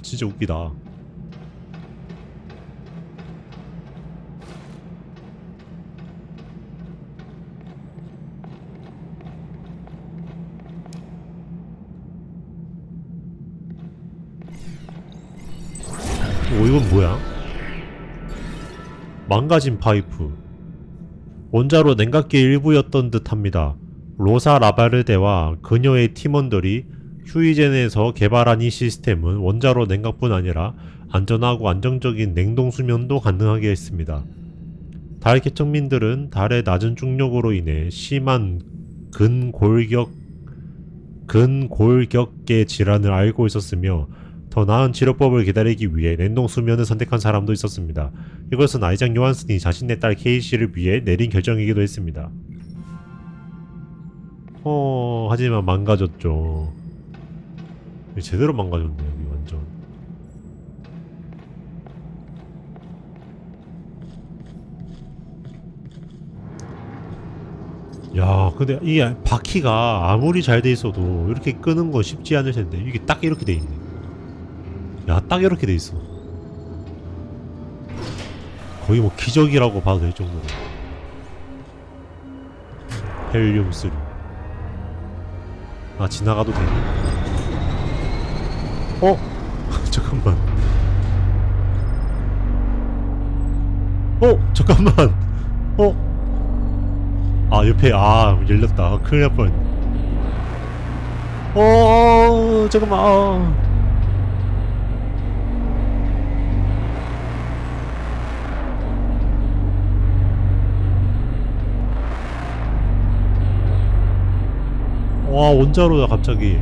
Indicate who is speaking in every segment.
Speaker 1: 진짜 웃기다. 오 이건 뭐야? 망가진 파이프 원자로 냉각기 일부였던 듯합니다. 로사 라바르데와 그녀의 팀원들이 휴이젠에서 개발한 이 시스템은 원자로 냉각뿐 아니라 안전하고 안정적인 냉동 수면도 가능하게 했습니다. 달 개척민들은 달의 낮은 중력으로 인해 심한 근골격 근골격계 질환을 알고 있었으며 더 나은 치료법을 기다리기 위해 냉동 수면을 선택한 사람도 있었습니다. 이것은 아이작 요한슨이 자신의 딸 케이시를 위해 내린 결정이기도 했습니다. 어, 하지만 망가졌죠. 제대로 망가졌네, 여기 완전. 야, 근데 이 바퀴가 아무리 잘 돼 있어도 이렇게 끄는 거 쉽지 않을 텐데 이게 딱 이렇게 돼 있네. 야, 딱 이렇게 돼 있어. 거의 뭐 기적이라고 봐도 될 정도로. 헬륨 3. 아, 지나가도 되네. 어? 잠깐만. 어? 잠깐만. 어? 아, 옆에, 아, 열렸다. 큰일 날 뻔. 어, 잠깐만. 아. 와 원자로야 갑자기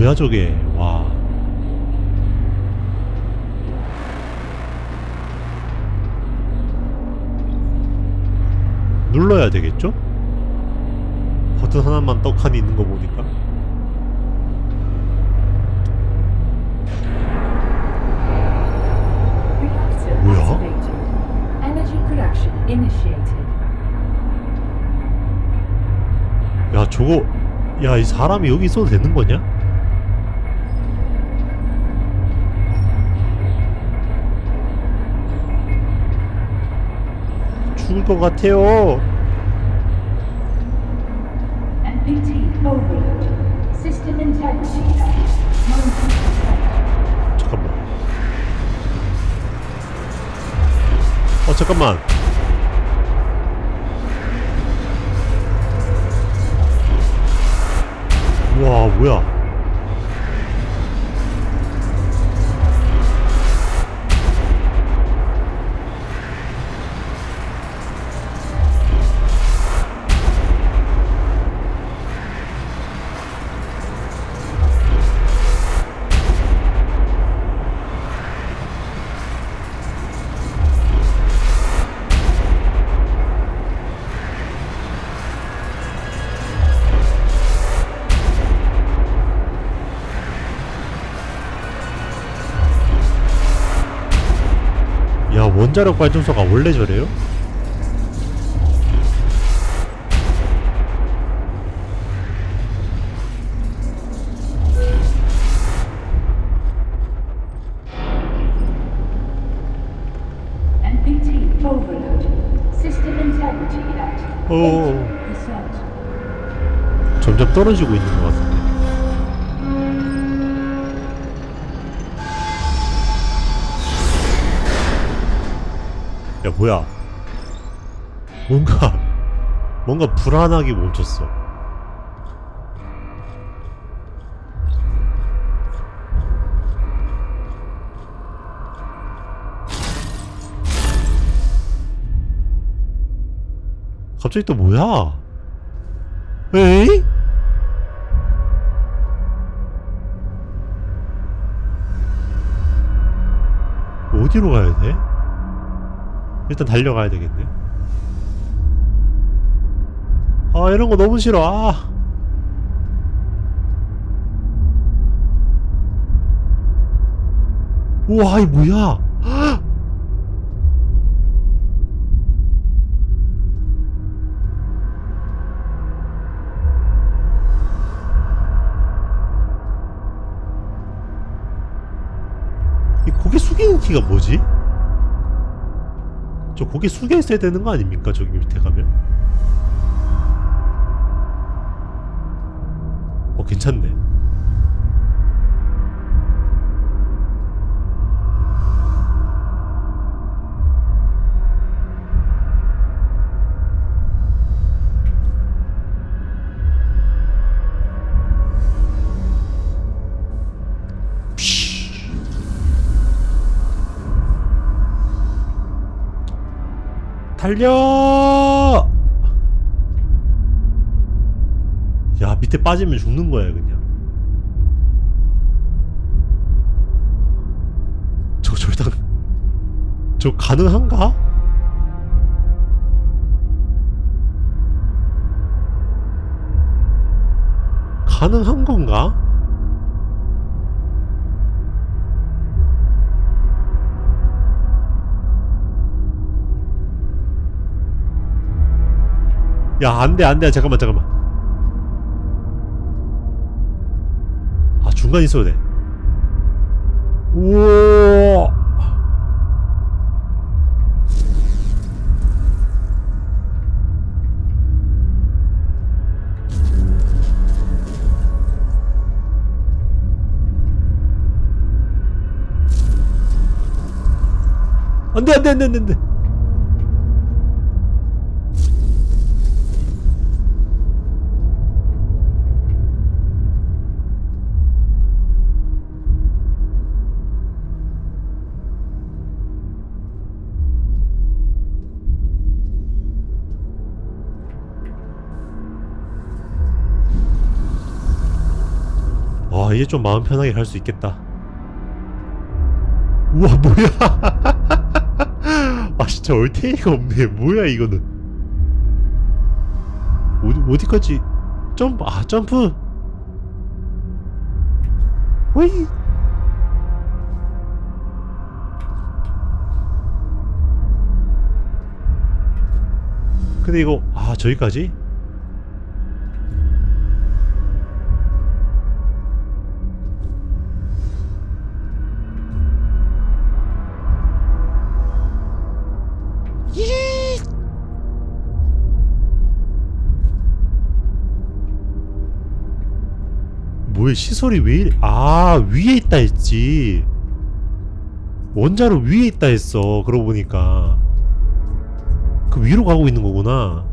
Speaker 1: 뭐야 저게 와 눌러야 되겠죠? 버튼 하나만 떡하니 있는 거 보니까 뭐야? 야 저거 야 이 사람이 여기 있어도 되는 거냐? 죽을 것 같아요. 잠깐만 어 잠깐만 와 뭐야 원자력 발전소가 원래 저래요? 오
Speaker 2: 80%.
Speaker 1: 점점 떨어지고 있는 것 같은 야 뭐야 뭔가 뭔가 불안하게 멈췄어 갑자기 또 뭐야 에이? 어디로 가야 돼? 일단 달려가야 되겠네. 아 이런 거 너무 싫어. 아. 우와 이 뭐야 헉! 이 고개 숙이는 키가 뭐지? 저 고개 숙여 있어야 되는 거 아닙니까? 저기 밑에 가면? 어 괜찮네. 달려! 야 밑에 빠지면 죽는 거야 그냥. 저 절단 저 가능한가? 가능한 건가? 야, 안 돼, 안 돼. 잠깐만, 잠깐만. 아, 중간 있어야 돼. 우와. 안 돼, 안 돼, 안 돼, 안 돼, 이제 좀 마음 편하게 갈 수 있겠다. 우와 뭐야? 아 진짜 얼테이가 없네. 뭐야 이거는? 어디, 어디까지? 점프 아 점프! 웨이! 근데 이거 아 저기까지? 뭐야 시설이 왜 이래? 아 위에 있다 했지. 원자로 위에 있다 했어 그러고 보니까. 그 위로 가고 있는 거구나.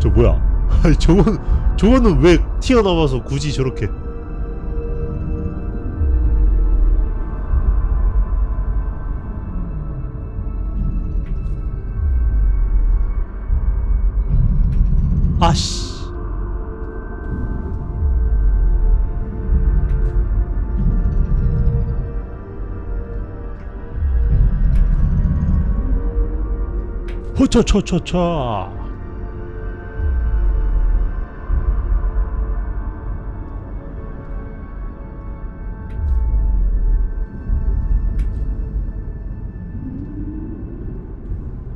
Speaker 1: 저 뭐야? 저건 저거는 왜 튀어나와서 굳이 저렇게 호차차차차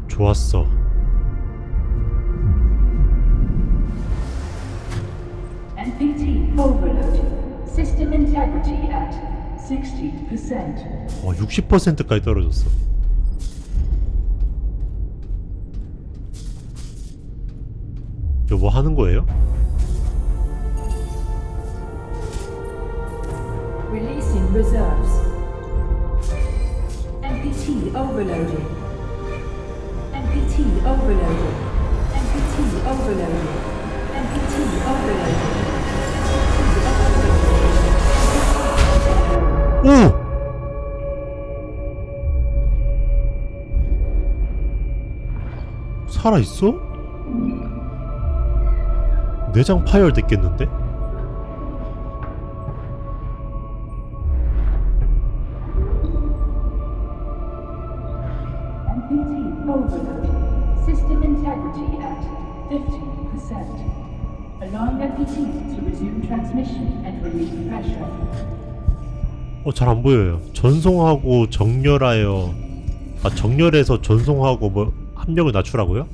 Speaker 1: 좋았어
Speaker 2: NPT overload. System integrity at 60%.
Speaker 1: 어, 60%까지 떨어졌어. 이거 뭐 하는 거예요?
Speaker 2: Releasing reserves. NPT overloading. NPT overloading. NPT overloading. NPT overloading.
Speaker 1: 오! 살아 있어? 내장 파열됐겠는데?
Speaker 2: NPT overloading. System integrity at 50%. Allowing NPT to resume transmission and relieve pressure.
Speaker 1: 어, 잘 안 보여요. 전송하고 정렬하여, 아, 정렬해서 전송하고 뭐, 압력을 낮추라고요?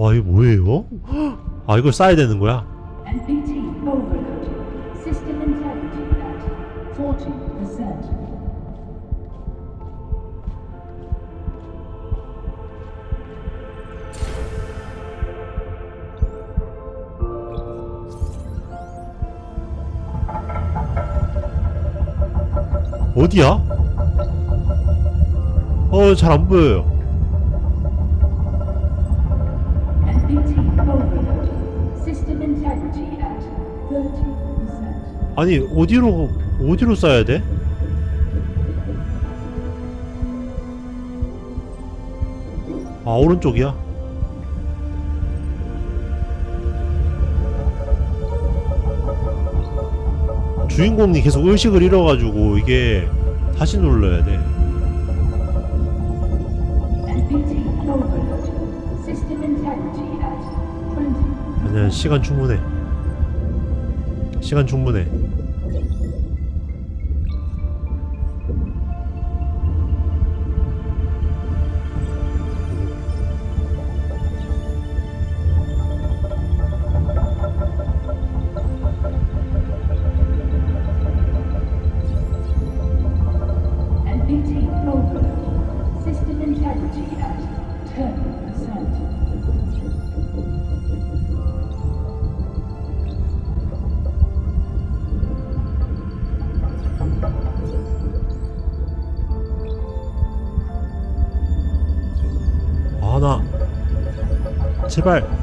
Speaker 1: 와, 이거 뭐예요? 아, 이걸 쌓아야 되는 거야?
Speaker 2: NPT overload. System integrity at 40%.
Speaker 1: 어디야? 어, 잘 안 보여요. 아니, 어디로, 어디로 쌓아야 돼? 아, 오른쪽이야? 주인공이 계속 의식을 잃어가지고 이게 다시 눌러야 돼.
Speaker 2: 20%.
Speaker 1: 아니야, 시간 충분해. 시간 충분해. 제발.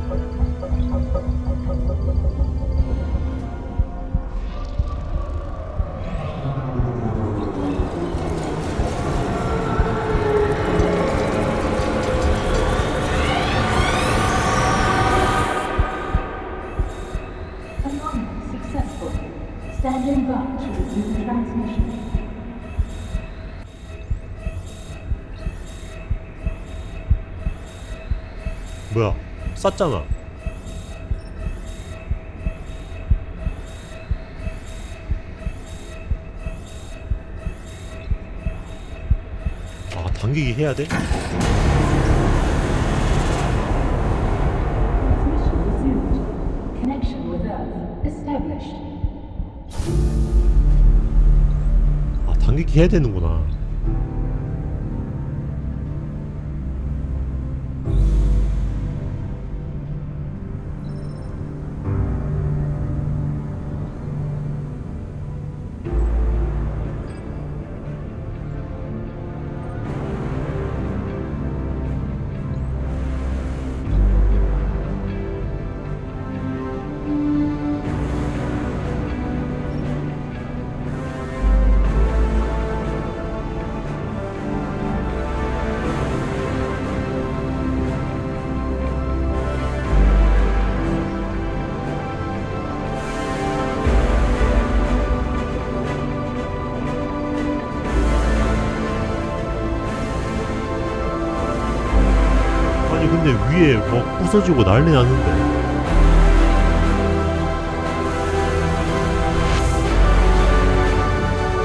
Speaker 1: 쌌잖아. 아, 당기기 해야 돼? 아, 당기기 해야 되는구나. 위에 막 부서지고 난리 났는데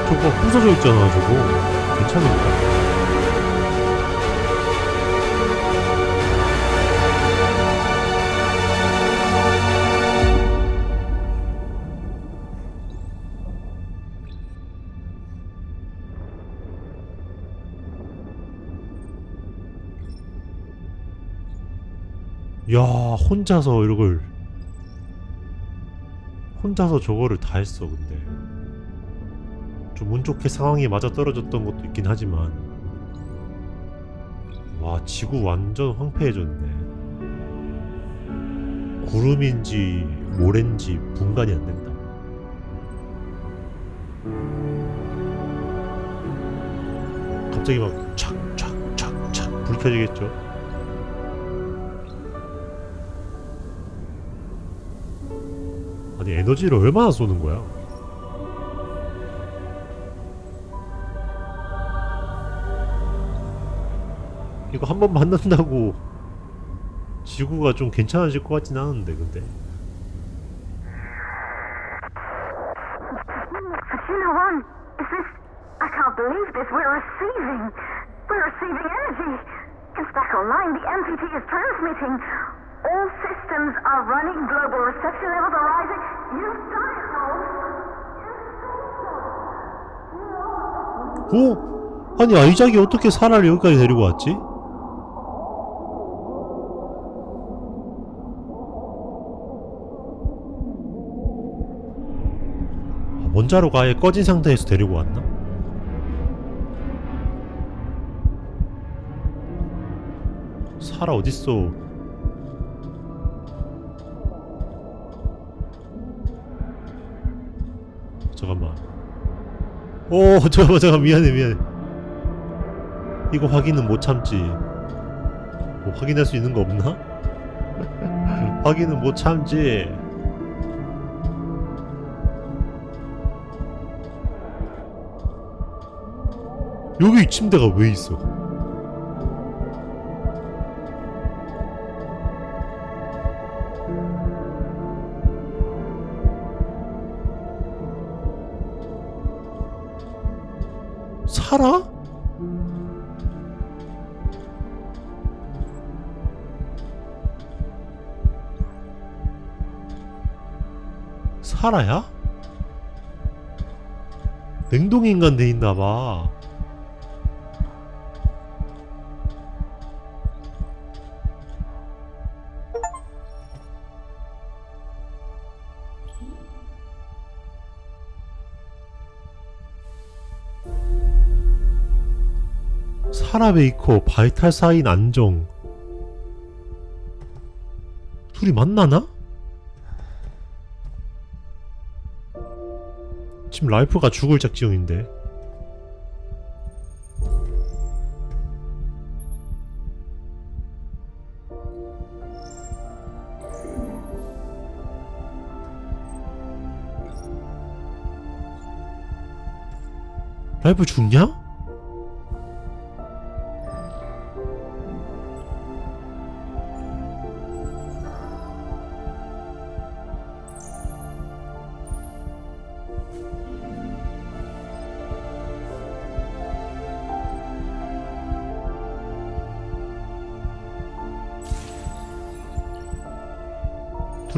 Speaker 1: 저거 부서져 있잖아 저거 괜찮은가? 야 혼자서 이걸. 혼자서 저거를 다 했어 근데. 좀 운 좋게 상황이 맞아 떨어졌던 것도 있긴 하지만. 와 지구 완전 황폐해졌네. 구름인지 모래인지 분간이 안 된다. 갑자기 막 촥촥촥촥 불 켜지겠죠 아니 에너지를 얼마나 쏘는 거야? 이거 한 번 만난다고 지구가 좀 괜찮아질 것 같진 않은데 근데.
Speaker 3: All systems are running. Global reception levels are rising. You've done it, Holmes.
Speaker 1: 오? 아니 아이작이 어떻게 사라를 여기까지 데리고 왔지? 아, 원자로가 아예 꺼진 상태에서 데리고 왔나? 사라 어딨어? 잠깐만. 오 잠깐만 잠깐 미안해 미안해 이거 확인은 못 참지 뭐 확인할 수 있는 거 없나? 확인은 못 참지 여기 이 침대가 왜 있어? 살아야? 냉동인간 돼 있나봐. 사라 베이커 바이탈 사인 안정 둘이 만나나? 지금 라이프가 죽을 작정인데 라이프 죽냐?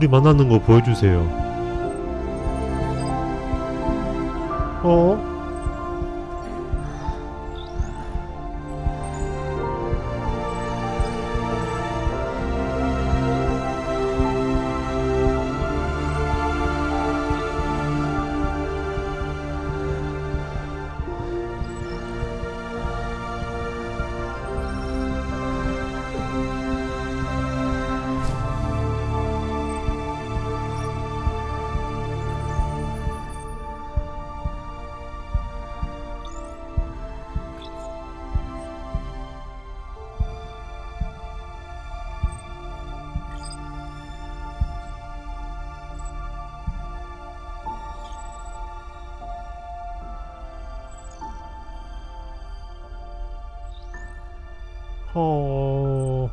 Speaker 1: 둘이 만나는 거 보여주세요. 어? 어...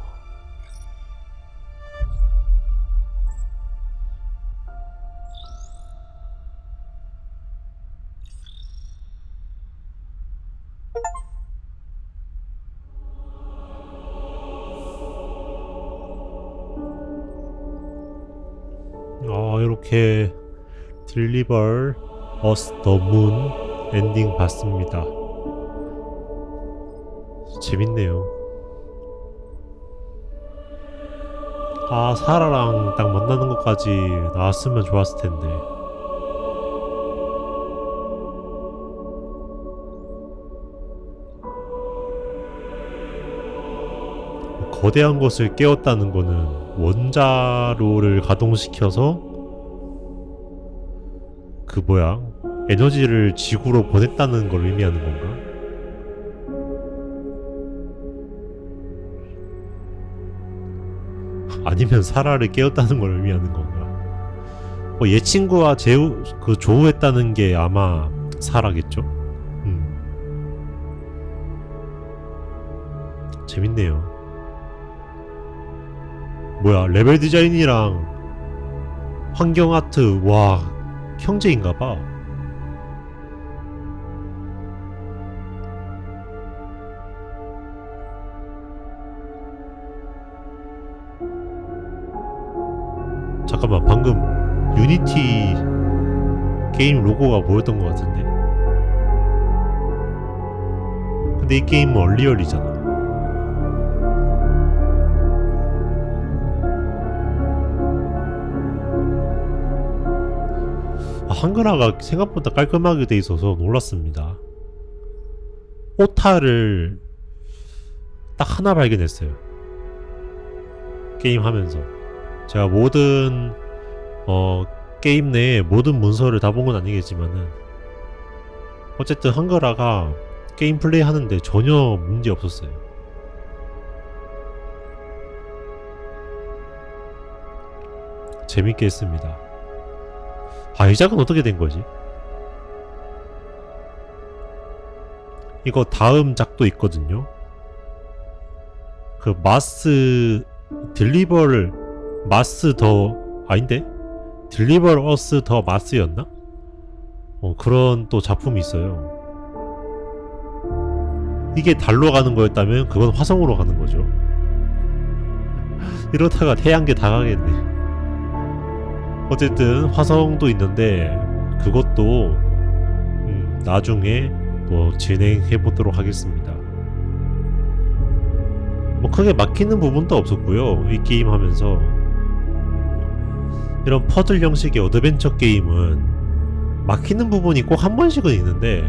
Speaker 1: 아 이렇게 딜리버 어스 더문 엔딩 봤습니다. 재밌네요. 아 사라랑 딱 만나는 것까지 나왔으면 좋았을 텐데. 거대한 것을 깨웠다는 거는 원자로를 가동시켜서 그 뭐야 에너지를 지구로 보냈다는 걸 의미하는 건가? 아니면 사라를 깨웠다는 걸 의미하는 건가? 뭐 얘 친구와 제우 그 조우했다는 게 아마 사라겠죠. 음. 재밌네요. 뭐야 레벨 디자인이랑 환경 아트 와 형제인가 봐. 잠깐만 방금 유니티 게임 로고가 보였던 것 같은데? 근데 이 게임은 얼리얼이잖아. 아, 한글화가 생각보다 깔끔하게 돼 있어서 놀랐습니다. 오타를 딱 하나 발견했어요. 게임 하면서 제가 모든 어 게임 내에 모든 문서를 다 본 건 아니겠지만은 어쨌든 한글화가 게임 플레이 하는데 전혀 문제 없었어요. 재밌게 했습니다. 아, 이 작은 어떻게 된 거지? 이거 다음 작도 있거든요. 그 마스 딜리버를 마스 더 아닌데? 딜리버 어스 더 마스였나? 어 그런 또 작품이 있어요. 이게 달로 가는 거였다면 그건 화성으로 가는 거죠. 이러다가 태양계 다 가겠네. 어쨌든 화성도 있는데 그것도 음, 나중에 또 진행해 보도록 하겠습니다. 뭐 크게 막히는 부분도 없었고요. 이 게임 하면서 이런 퍼즐 형식의 어드벤처 게임은 막히는 부분이 꼭 한 번씩은 있는데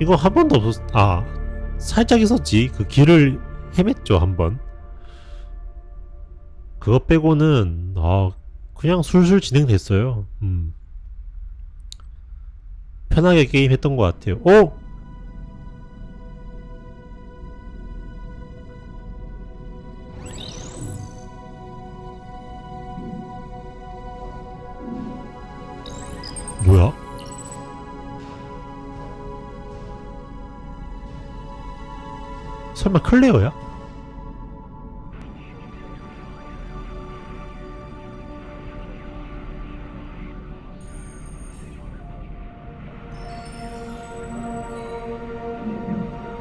Speaker 1: 이거 한 번도 없었 아 살짝 있었지. 그 길을 헤맸죠 한 번. 그거 빼고는 아 그냥 술술 진행됐어요. 음. 편하게 게임 했던 것 같아요. 어? 설마 클레어야?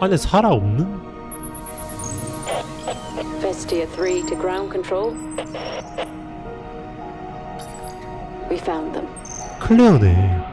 Speaker 1: 안에 살아 없는?
Speaker 4: Vestia 3 to ground control. We found them.
Speaker 1: 클레어네.